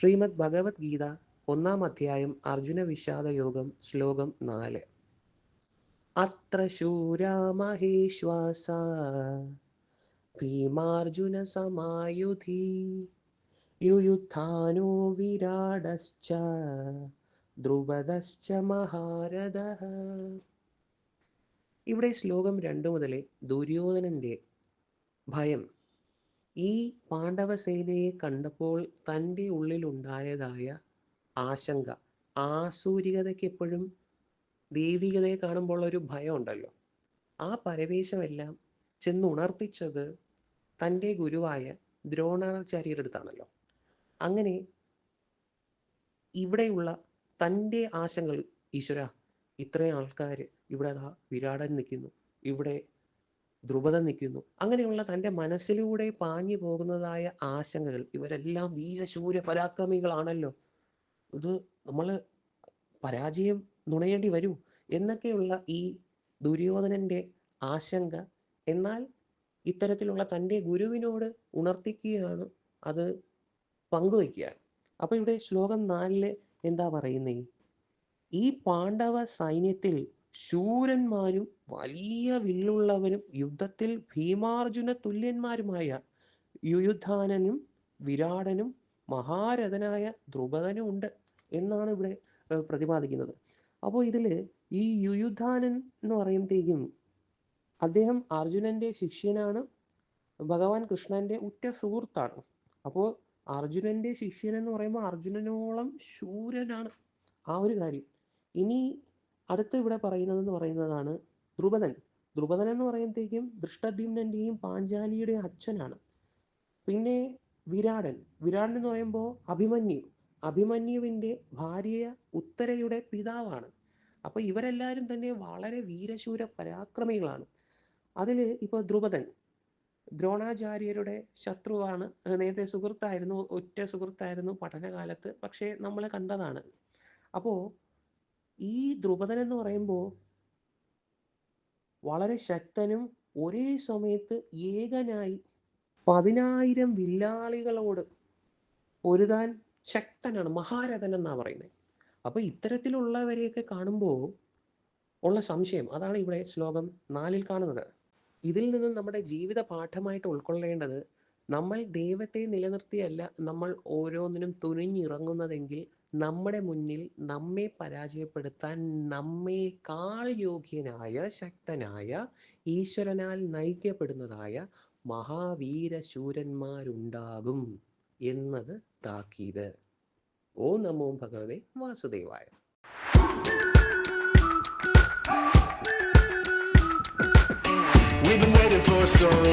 ശ്രീമദ് ഭഗവത്ഗീത ഒന്നാം അധ്യായം അർജുന വിഷാദ യോഗം ശ്ലോകം നാല്. അത്ര ശൂരാ മഹേശ്വാസ ഭീമാർജുന സമായുധി യുയുദ്ധാനോ വിരാടശ്ച ദ്രുപദശ്ച മഹാരഥ. ഇവിടെ ശ്ലോകം രണ്ടു മുതലേ ദുര്യോധനന്റെ ഭയം ഈ പാണ്ഡവസേനയെ കണ്ടപ്പോൾ തന്റെ ഉള്ളിലുണ്ടായതായ ആശങ്ക ആസൂരികതയ്ക്ക് എപ്പോഴും ദൈവികതയെ കാണുമ്പോൾ ഒരു ഭയം ഉണ്ടല്ലോ ആ പരവേശമെല്ലാം ചെന്ന് ഉണർത്തിച്ചത് തന്റെ ഗുരുവായ ദ്രോണാചാര്യരുടെ അടുത്താണല്ലോ. അങ്ങനെ ഇവിടെയുള്ള തന്റെ ആശങ്കൾ ഈശ്വര ഇത്രയും ആൾക്കാർ ഇവിടെ അതാ വിരാടൻ നിൽക്കുന്നു. ഇവിടെ ധ്രുപദം നിൽക്കുന്നു. അങ്ങനെയുള്ള തന്റെ മനസ്സിലൂടെ പാഞ്ഞു പോകുന്നതായ ആശങ്കകൾ ഇവരെല്ലാം വീരശൂര പരാക്രമികളാണല്ലോ. ഇത് നമ്മൾ പരാജയം നുണയേണ്ടി വരൂ എന്നൊക്കെയുള്ള ഈ ദുര്യോധനന്റെ ആശങ്ക. എന്നാൽ ഇത്തരത്തിലുള്ള തന്റെ ഗുരുവിനോട് ഉണർത്തിക്കുകയാണ് അത് പങ്കുവയ്ക്കുകയാണ്. അപ്പോൾ ഇവിടെ ശ്ലോകം നാലിൽ എന്താ പറയുന്നേ? ഈ പാണ്ഡവ സൈന്യത്തിൽ ശൂരന്മാരും വലിയ വില്ലുള്ളവരും യുദ്ധത്തിൽ ഭീമാർജുന തുല്യന്മാരുമായ യുയുദ്ധാനനും വിരാടനും മഹാരഥനായ ദ്രുപദനും ഉണ്ട് എന്നാണ് ഇവിടെ പ്രതിപാദിക്കുന്നത്. അപ്പോൾ ഇതിൽ ഈ യുയുദ്ധാനൻ എന്ന് പറയുമ്പോഴത്തേക്കും അദ്ദേഹം അർജുനന്റെ ശിഷ്യനാണ് ഭഗവാൻ കൃഷ്ണന്റെ ഉറ്റ സുഹൃത്താണ്. അപ്പോൾ അർജുനന്റെ ശിഷ്യൻ എന്ന് പറയുമ്പോൾ അർജുനനോളം ശൂരനാണ് ആ ഒരു കാര്യം. ഇനി അടുത്ത് ഇവിടെ പറയുന്നതെന്ന് പറയുന്നതാണ് ദ്രുപദൻ ദ്രുപദൻ എന്ന് പറയുമ്പോഴത്തേക്കും ദൃഷ്ടദ്യുമ്നന്റെയും പാഞ്ചാലിയുടെയും അച്ഛനാണ്. പിന്നെ വിരാടൻ. വിരാടൻ എന്ന് പറയുമ്പോൾ അഭിമന്യു. അഭിമന്യുവിന്റെ ഭാര്യ ഉത്തരയുടെ പിതാവാണ്. അപ്പോൾ ഇവരെല്ലാവരും തന്നെ വളരെ വീരശൂര പരാക്രമികളാണ്. അതിൽ ഇപ്പോൾ ദ്രുപദൻ ദ്രോണാചാര്യരുടെ ശത്രുവാണ്. നേരത്തെ സുഹൃത്തായിരുന്നു ഒറ്റ സുഹൃത്തായിരുന്നു പഠനകാലത്ത്. പക്ഷേ നമ്മൾ കണ്ടതാണ്. അപ്പോൾ ഈ ദ്രുപദൻ എന്ന് പറയുമ്പോൾ വളരെ ശക്തനും ഒരേ സമയത്ത് ഏകനായി പതിനായിരം വില്ലാളികളോട് ഒരുതാൻ ശക്തനാണ് മഹാരഥൻ എന്നാണ് പറയുന്നത്. അപ്പോൾ ഇത്തരത്തിലുള്ളവരെയൊക്കെ കാണുമ്പോൾ ഉള്ള സംശയം അതാണ് ഇവിടെ ശ്ലോകം നാലിൽ കാണുന്നത്. ഇതിൽ നിന്നും നമ്മുടെ ജീവിത പാഠമായിട്ട് ഉൾക്കൊള്ളേണ്ടത് നമ്മൾ ദൈവത്തെ നിലനിർത്തിയല്ല നമ്മൾ ഓരോന്നിനും തുനിഞ്ഞിറങ്ങുന്നതെങ്കിൽ നമ്മുടെ മുന്നിൽ നമ്മെ പരാജയപ്പെടുത്താൻ നമ്മേക്കാൾ യോഗ്യനായ ശക്തനായ ഈശ്വരനാൽ നയിക്കപ്പെടുന്നതായ മഹാവീരശൂരന്മാരുണ്ടാകും എന്നത് താക്കീത് ഓ നമോ ഭഗവതി വാസുദേവായ We've been waiting for so long.